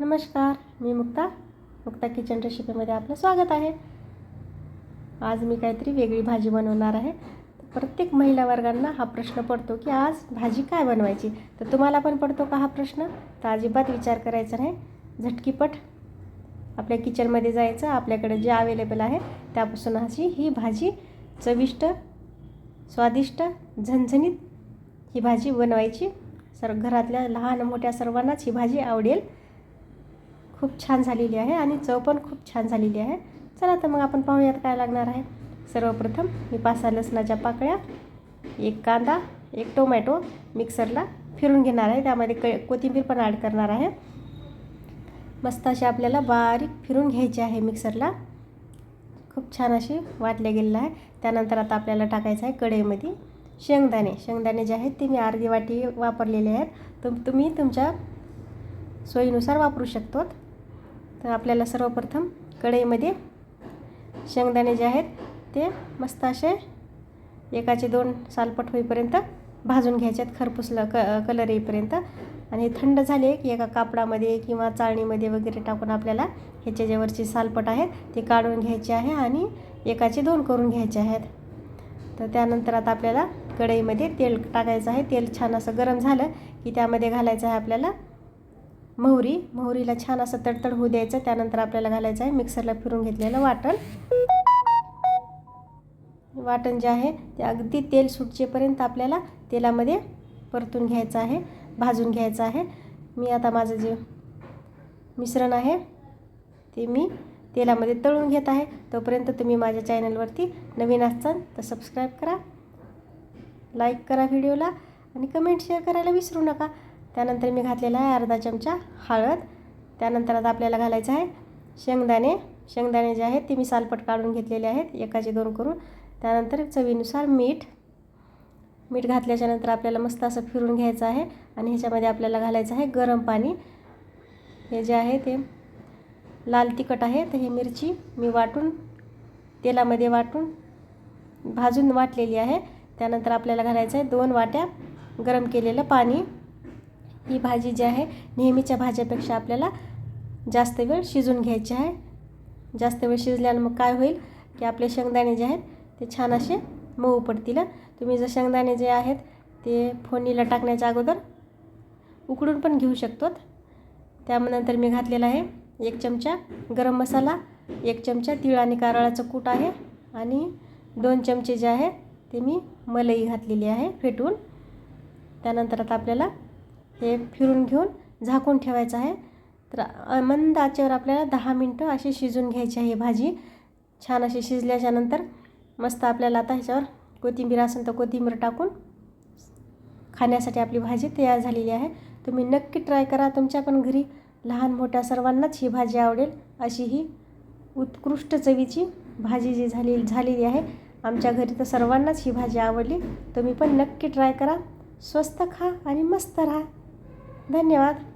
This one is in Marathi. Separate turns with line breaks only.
नमस्कार मी मुक्ता. मुक्ता किचन रेसिपीमध्ये आपलं स्वागत आहे. आज मी काहीतरी वेगळी भाजी बनवणार आहे. प्रत्येक महिला वर्गांना हा प्रश्न पडतो की आज भाजी काय बनवायची? तर तुम्हाला पण पडतो का हा प्रश्न? तर अजिबात विचार करायचा नाही. झटकीपट आपल्या किचनमध्ये जायचं. आपल्याकडे जे अवेलेबल आहे त्यापासून अशी ही भाजी चविष्ट स्वादिष्ट झणझणीत ही भाजी बनवायची. सर घरातल्या लहान मोठ्या सर्वांनाच ही भाजी आवडेल. खूप छान झालेली आहे आणि चव पण खूप छान झालेली आहे. चला तर मग आपण पाहूयात काय लागणार आहे. सर्वप्रथम मी पाच लसणाच्या पाकळ्या एक कांदा एक टोमॅटो मिक्सरला फिरून घेणार आहे. त्यामध्ये क कोथिंबीर पण ॲड करणार आहे. मस्त अशी आपल्याला बारीक फिरून घ्यायची आहे मिक्सरला. खूप छान अशी वाटले गेलेलं आहे. त्यानंतर आता आपल्याला टाकायचं आहे कढईमध्ये शेंगदाणे. शेंगदाणे जे आहेत ते मी अर्धी वाटी वापरलेले आहेत. तुम तुम्ही तुमच्या सोयीनुसार वापरू शकतो तर आपल्याला सर्वप्रथम कढईमध्ये शेंगदाणे जे आहेत ते मस्त असे एकाचे दोन सालपट होईपर्यंत भाजून घ्यायचे आहेत. खरपूसला क कलर येईपर्यंत. आणि थंड झाले की एका कापडामध्ये किंवा चाळणीमध्ये वगैरे टाकून आपल्याला ह्याच्या ज्यावरचे सालपट आहेत ते काढून घ्यायचे आहे आणि एकाचे दोन करून घ्यायचे आहेत. तर त्यानंतर आता आपल्याला कढईमध्ये तेल टाकायचं आहे. तेल छान असं गरम झालं की त्यामध्ये घालायचं आहे आपल्याला मोहरी मोहरीला छान असं तडतड होऊ द्यायचं त्यानंतर आपल्याला घालायचं आहे मिक्सरला फिरून घेतलेलं वाटण. वाटण जे आहे ते अगदी तेल सुटचेपर्यंत आपल्याला तेलामध्ये परतून घ्यायचं आहे भाजून घ्यायचं आहे. मी आता माझं जे मिश्रण आहे ते मी तेलामध्ये तळून घेत आहे. तोपर्यंत तुम्ही माझ्या चॅनलवरती नवीन असताल तर सबस्क्राईब करा लाईक करा व्हिडिओला आणि कमेंट शेअर करायला विसरू नका. त्यानंतर मी घातलेला आहे अर्धा चमचा हळद. त्यानंतर आता आपल्याला घालायचं आहे शेंगदाणे. शेंगदाणे जे आहेत ते मी सालपट काढून घेतलेले आहेत एकाचे दोन करून. त्यानंतर चवीनुसार मीठ. मीठ घातल्याच्यानंतर आपल्याला मस्त असं फिरून घ्यायचं आहे आणि ह्याच्यामध्ये आपल्याला घालायचं आहे गरम पाणी. हे जे आहे ते लाल तिखट आहे तर ही मिरची मी वाटून तेलामध्ये वाटून भाजून वाटलेली आहे. त्यानंतर आपल्याला घालायचं आहे दोन वाट्या गरम केलेलं पाणी. ही भाजी जी आहे नेहमीच्या भाज्यापेक्षा आपल्याला जास्त वेळ शिजून घ्यायची आहे. जास्त वेळ शिजल्यानं मग काय होईल की आपले शेंगदाणे जे आहेत ते छान असे मऊ पडतील. तुम्ही जर शेंगदाणे जे आहेत ते फोडणीला टाकण्याच्या अगोदर उकडून पण घेऊ शकतो त्यानंतर मी घातलेला आहे एक चमचा गरम मसाला एक चमचा तीळ आणि कारळाचं कूट आहे आणि दोन चमचे जे आहे ते मी मलई घातलेली आहे फेटून. त्यानंतर आता आपल्याला हे फिरून घेऊन झाकून ठेवायचं आहे. तर मंद आचेवर आपल्याला दहा मिनटं अशी शिजून घ्यायची आहे भाजी. छान अशी शिजल्याच्यानंतर मस्त आपल्याला आता ह्याच्यावर कोथिंबीर असेल तर कोथिंबीर टाकून खाण्यासाठी आपली भाजी तयार झालेली आहे. तुम्ही नक्की ट्राय करा. तुमच्या पण घरी लहान मोठ्या सर्वांनाच ही भाजी आवडेल अशी ही उत्कृष्ट चवीची भाजी जी झाली झालेली आहे. आमच्या घरी तर सर्वांनाच ही भाजी आवडली. तुम्ही पण नक्की ट्राय करा. स्वस्त खा आणि मस्त राहा. धन्यवाद.